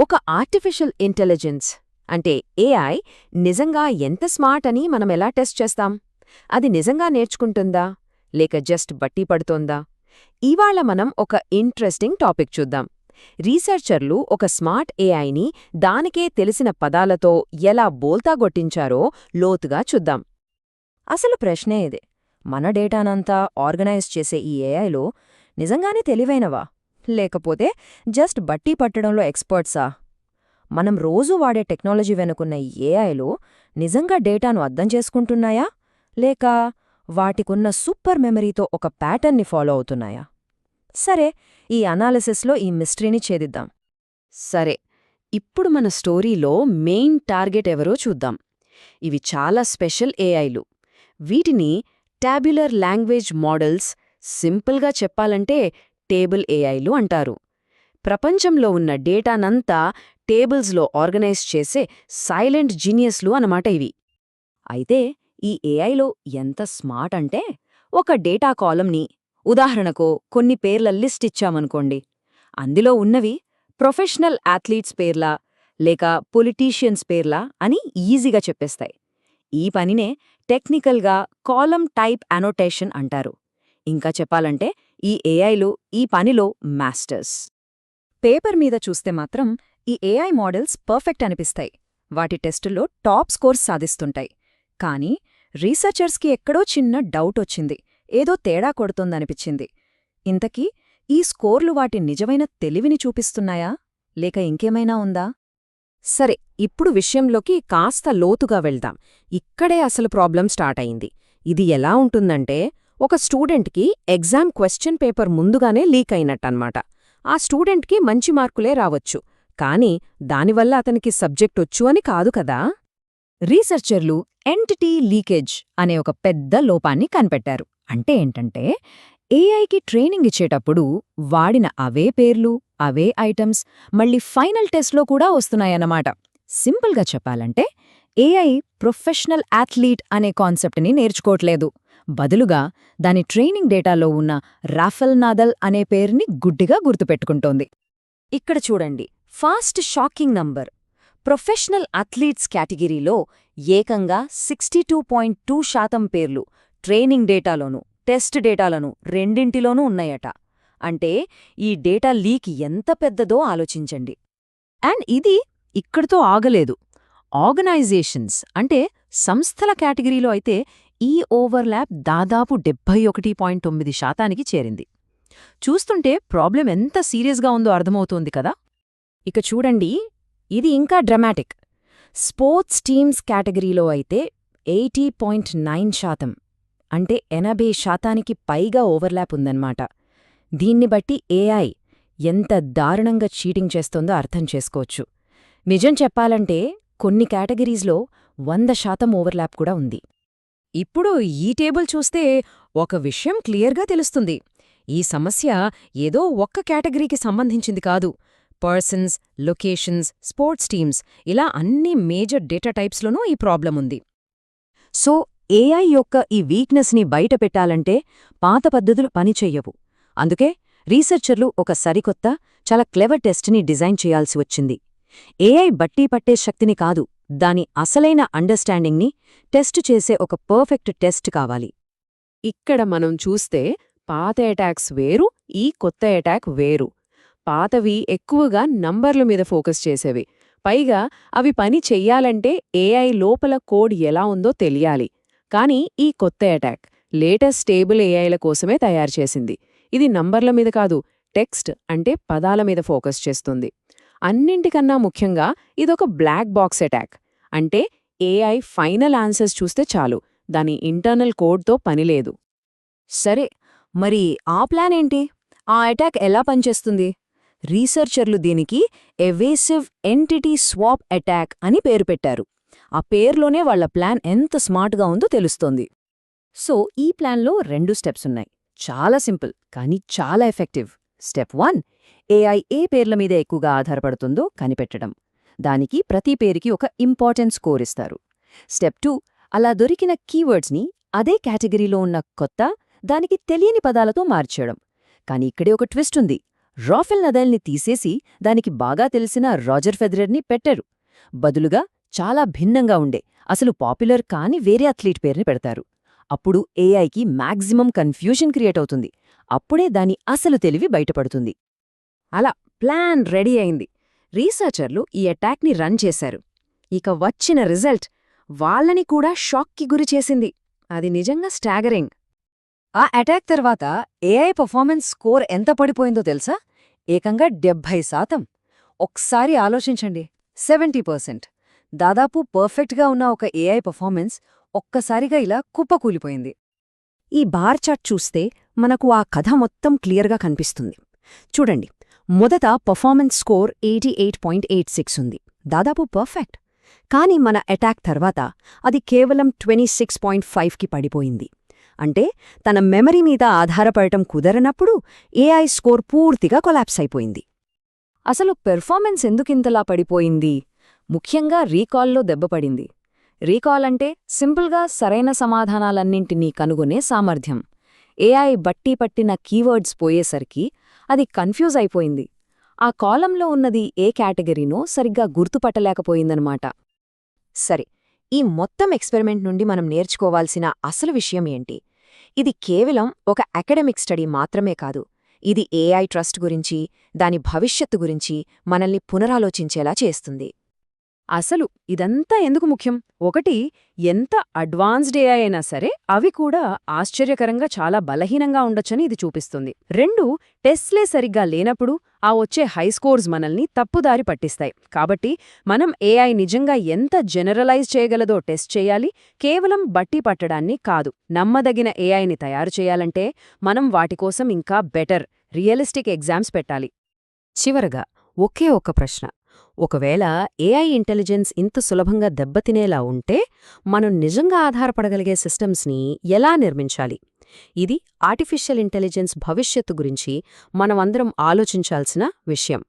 ఒక artificial intelligence అంటే AI నిజంగా ఎంత స్మార్ట్ అని మనం ఎలా టెస్ట్ చేస్తాం? అది నిజంగా నేర్చుకుంటుందా? లేక జస్ట్ బట్టి పడుతోందా? ఇవాళ మనం ఒక ఇంట్రెస్టింగ్ టాపిక్ చూద్దాం. రీసెర్చర్లు ఒక స్మార్ట్ ఏఐని దానికే తెలిసిన పదాలతో ఎలా బోల్తాగొట్టించారో లోతుగా చూద్దాం. అసలు ప్రశ్నే ఇదే. మన డేటానంతా ఆర్గనైజ్ చేసే ఈ ఏఐలో నిజంగానే తెలివైనవా? లేకపోతే జస్ట్ బట్టి పట్టడంలో ఎక్స్పర్ట్సా? మనం రోజూ వాడే టెక్నాలజీ వెనుకున్న ఏఐలో నిజంగా డేటాను అర్థం చేసుకుంటున్నాయా? లేక వాటికున్న సూపర్ మెమరీతో ఒక ప్యాటర్న్ని ఫాలో అవుతున్నాయా? సరే ఈ అనాలిసిస్లో ఈ మిస్టరీని ఛేదిద్దాం. సరే ఇప్పుడు మన స్టోరీలో మెయిన్ టార్గెట్ ఎవరో చూద్దాం. ఇవి చాలా స్పెషల్ ఏఐలు. వీటిని టాబ్యులర్ లాంగ్వేజ్ మోడల్స్ సింపుల్గా చెప్పాలంటే టేబుల్ ఏఐలు అంటారు. ప్రపంచంలో ఉన్న డేటానంతా టేబుల్స్లో ఆర్గనైజ్ చేసే సైలెంట్ జీనియస్లు అనమాట ఇవి. అయితే ఈ ఏఐలో ఎంత స్మార్ట్ అంటే ఒక డేటా కాలంని ఉదాహరణకు కొన్ని పేర్ల లిస్ట్ ఇచ్చామనుకోండి. అందులో ఉన్నవి ప్రొఫెషనల్ అథ్లీట్స్ పేర్లా లేక పొలిటీషియన్స్ పేర్లా అని ఈజీగా చెప్పేస్తాయి. ఈ పనినే టెక్నికల్గా కాలం టైప్ అనోటేషన్ అంటారు. ఇంకా చెప్పాలంటే ఈ ఏఐలు ఈ పనిలో మాస్టర్స్. పేపర్ మీద చూస్తే మాత్రం ఈ ఏఐ మోడల్స్ పర్ఫెక్ట్ అనిపిస్తాయి. వాటి టెస్టుల్లో టాప్ స్కోర్స్ సాధిస్తుంటాయి. కానీ రీసెర్చర్స్కి ఎక్కడో చిన్న డౌట్ వచ్చింది. ఏదో తేడా కొడుతోందనిపించింది. ఇంతకీ ఈ స్కోర్లు వాటి నిజమైన తెలివిని చూపిస్తున్నాయా? లేక ఇంకేమైనా ఉందా? సరే ఇప్పుడు విషయంలోకి కాస్త లోతుగా వెళ్దాం. ఇక్కడే అసలు ప్రాబ్లం స్టార్ట్ అయింది. ఇది ఎలా ఉంటుందంటే ఒక స్టూడెంట్కి ఎగ్జామ్ క్వశ్చన్ పేపర్ ముందుగానే లీక్ అయినట్టనమాట ఆ స్టూడెంట్కి మంచి మార్కులే రావచ్చు. కానీ దానివల్ల అతనికి సబ్జెక్టొచ్చు అని కాదు కదా? రీసెర్చర్లు ఎంటిటీ లీకేజ్ అనే ఒక పెద్ద లోపాన్ని కనిపెట్టారు. అంటే ఏంటంటే ఏఐకి ట్రైనింగ్ ఇచ్చేటప్పుడు వాడిన అవే పేర్లు అవే ఐటమ్స్ మళ్ళీ ఫైనల్ టెస్ట్లో కూడా వస్తున్నాయన్నమాట. సింపుల్గా చెప్పాలంటే ఏఐ ప్రొఫెషనల్ అథ్లీట్ అనే కాన్సెప్ట్ని నేర్చుకోవట్లేదు. బదులుగా దాని ట్రైనింగ్ డేటాలో ఉన్న రాఫెల్ నాదల్ అనే పేరుని గుడ్డిగా గుర్తుపెట్టుకుంటోంది. ఇక్కడ చూడండి. Fast shocking number. Professional athletes కేటగిరీలో ఏకంగా సిక్స్టీ టూ పాయింట్ టూ శాతం పేర్లు ట్రైనింగ్ డేటాలోనూ టెస్ట్ డేటాలను రెండింటిలోనూ ఉన్నాయట. అంటే ఈ డేటా లీక్ ఎంత పెద్దదో ఆలోచించండి. అండ్ ఇది ఇక్కడితో ఆగలేదు. ఆర్గనైజేషన్స్ అంటే సంస్థల కేటగిరీలో అయితే ఈ ఓవర్లాప్ దాదాపు డెబ్బై ఒకటి పాయింట్ తొమ్మిది శాతానికి చేరింది. చూస్తుంటే ప్రాబ్లం ఎంత సీరియస్గా ఉందో అర్థమవుతోంది కదా? ఇక చూడండి ఇది ఇంకా డ్రమాటిక్. స్పోర్ట్స్ టీమ్స్ కేటగిరీలో అయితే ఎయిటీ పాయింట్ నైన్ శాతం అంటే ఎనభై శాతానికి పైగా ఓవర్లాప్ ఉందన్నమాట. దీన్ని బట్టి ఏఐ ఎంత దారుణంగా చీటింగ్ చేస్తోందో అర్థం చేసుకోవచ్చు. నిజం చెప్పాలంటే కొన్ని కేటగిరీస్లో వంద శాతం ఓవర్లాప్ కూడా ఉంది. ఇప్పుడు ఈ టేబుల్ చూస్తే ఒక విషయం క్లియర్గా తెలుస్తుంది. ఈ సమస్య ఏదో ఒక్క కేటగిరీకి సంబంధించింది కాదు. పర్సన్స్ లొకేషన్స్ స్పోర్ట్స్ టీమ్స్ ఇలా అన్ని మేజర్ డేటా టైప్స్లోనూ ఈ ప్రాబ్లం ఉంది. సో ఏఐ యొక్క ఈ వీక్నెస్ని బయటపెట్టాలంటే పాత పద్ధతులు పనిచెయ్యవు అందుకే రీసెర్చర్లు ఒక సరికొత్త చాలా క్లెవర్ టెస్ట్ని డిజైన్ చేయాల్సి వచ్చింది. ఏఐ బట్టీ పట్టే శక్తిని కాదు. దాని అసలైన అండర్స్టాండింగ్ని టెస్ట్ చేసే ఒక పర్ఫెక్ట్ టెస్ట్ కావాలి. ఇక్కడ మనం చూస్తే పాత అటాక్స్ వేరు ఈ కొత్త అటాక్ వేరు. పాతవి ఎక్కువగా నంబర్ల మీద ఫోకస్ చేసేవి. పైగా అవి పని చెయ్యాలంటే ఏఐ లోపల కోడ్ ఎలా ఉందో తెలియాలి. కానీ ఈ కొత్త అటాక్ లేటెస్ట్ టేబుల్ ఏఐల కోసమే తయారు చేసింది. ఇది నంబర్ల మీద కాదు టెక్స్ట్ అంటే పదాల మీద ఫోకస్ చేస్తుంది. అన్నింటికన్నా ముఖ్యంగా ఇదొక బ్లాక్ బాక్స్ అటాక్ అంటే ఏఐ ఫైనల్ ఆన్సర్స్ చూస్తే చాలు. దాని ఇంటర్నల్ కోడ్తో పనిలేదు సరే మరి ఆ ప్లాన్ ఏంటి? ఆ అటాక్ ఎలా పనిచేస్తుంది? రీసెర్చర్లు దీనికి ఎవేసివ్ ఎంటిటీ స్వాప్ అటాక్ అని పేరు పెట్టారు. ఆ పేర్లోనే వాళ్ళ ప్లాన్ ఎంత స్మార్ట్గా ఉందో తెలుస్తోంది. సో ఈ ప్లాన్లో రెండు స్టెప్స్ ఉన్నాయి. చాలా సింపుల్ కానీ చాలా ఎఫెక్టివ్ స్టెప్ వన్ ఏఐ ఏ పేర్ల మీద ఎక్కువగా ఆధారపడుతుందో కనిపెట్టడం. దానికి ప్రతి పేరుకి ఒక ఇంపార్టెంట్ స్కోర్ ఇస్తారు. స్టెప్ టూ అలా దొరికిన కీవర్డ్స్ని అదే కేటగిరీలో ఉన్న కొత్త దానికి తెలియని పదాలతో మార్చేయడం. కాని ఇక్కడే ఒక ట్విస్ట్ ఉంది. రాఫెల్ నదల్ని తీసేసి దానికి బాగా తెలిసిన రాజర్ ఫెదరర్ని పెట్టారు. బదులుగా చాలా భిన్నంగా ఉండే అసలు పాపులర్ కాని వేరే అథ్లీట్ పేరుని పెడతారు. అప్పుడు ఏఐకి మ్యాక్సిమం కన్ఫ్యూషన్ క్రియేట్ అవుతుంది. అప్పుడే దాని అసలు తెలివి బయటపడుతుంది. అలా ప్లాన్ రెడీ అయింది. రీసెర్చర్లు ఈ అటాక్ని రన్ చేశారు. ఇక వచ్చిన రిజల్ట్ వాళ్ళని కూడా షాక్కి గురి చేసింది. అది నిజంగా స్టాగరింగ్. ఆ అటాక్ తర్వాత ఏఐ పర్ఫార్మెన్స్ స్కోర్ ఎంత పడిపోయిందో తెలుసా? ఏకంగా డెబ్భై శాతం. ఒకసారి ఆలోచించండి. Seventy percent. దాదాపు పర్ఫెక్ట్గా ఉన్న ఒక ఏఐ పర్ఫార్మెన్స్ ఒక్కసారిగా ఇలా కుప్పకూలిపోయింది. ఈ బార్ చార్ట్ చూస్తే మనకు ఆ కథ మొత్తం క్లియర్గా కనిపిస్తుంది. చూడండి. మొదట performance score eighty eight point eight six ఉంది. దాదాపు పర్ఫెక్ట్ కానీ మన అటాక్ తర్వాత అది కేవలం ట్వంటీ సిక్స్ పాయింట్ ఫైవ్కి పడిపోయింది. అంటే తన మెమరీ మీద ఆధారపడటం కుదరనప్పుడు ఏఐ స్కోర్ పూర్తిగా కొలాప్స్ అయిపోయింది. అసలు పెర్ఫార్మెన్స్ ఎందుకింతలా పడిపోయింది? ముఖ్యంగా రీకాల్లో దెబ్బపడింది రీకాల్ అంటే సింపుల్గా సరైన సమాధానాలన్నింటినీ కనుగొనే సామర్థ్యం. ఏఐ బట్టి పట్టిన కీవర్డ్స్ పోయేసరికి అది కన్ఫ్యూజ్ అయిపోయింది. ఆ కాలంలో ఉన్నది ఏ కేటగిరీనో సరిగ్గా గుర్తుపట్టలేకపోయిందనమాట. సరే ఈ మొత్తం ఎక్స్పెరిమెంట్ నుండి మనం నేర్చుకోవాల్సిన అసలు విషయం ఏంటి? ఇది కేవలం ఒక అకాడమిక్ స్టడీ మాత్రమే కాదు ఇది ఏఐ ట్రస్ట్ గురించి దాని భవిష్యత్తు గురించి మనల్ని పునరాలోచించేలా చేస్తుంది. అసలు ఇదంతా ఎందుకు ముఖ్యం? ఒకటి ఎంత అడ్వాన్స్డ్ ఏఐ అయినా సరే అవి కూడా ఆశ్చర్యకరంగా చాలా బలహీనంగా ఉండొచ్చని ఇది చూపిస్తుంది. రెండు టెస్ట్లే సరిగ్గా లేనప్పుడు ఆ వచ్చే హై స్కోర్స్ మనల్ని తప్పుదారి పట్టిస్తాయి. కాబట్టి మనం ఏఐ నిజంగా ఎంత జనరలైజ్ చేయగలదో టెస్ట్ చేయాలి కేవలం బట్టి పట్టడాన్ని కాదు. నమ్మదగిన ఏఐని తయారు చేయాలంటే మనం వాటికోసం ఇంకా బెటర్ రియలిస్టిక్ ఎగ్జామ్స్ పెట్టాలి. చివరగా ఒకే ఒక ప్రశ్న. ఒకవేళ ఏఐ ఇంటెలిజెన్స్ ఇంత సులభంగా దెబ్బతినేలా ఉంటే మనం నిజంగా ఆధారపడగలిగే సిస్టమ్స్ని ఎలా నిర్మించాలి? ఇది ఆర్టిఫిషియల్ ఇంటెలిజెన్స్ భవిష్యత్తు గురించి మనమందరం ఆలోచించాల్సిన విషయం.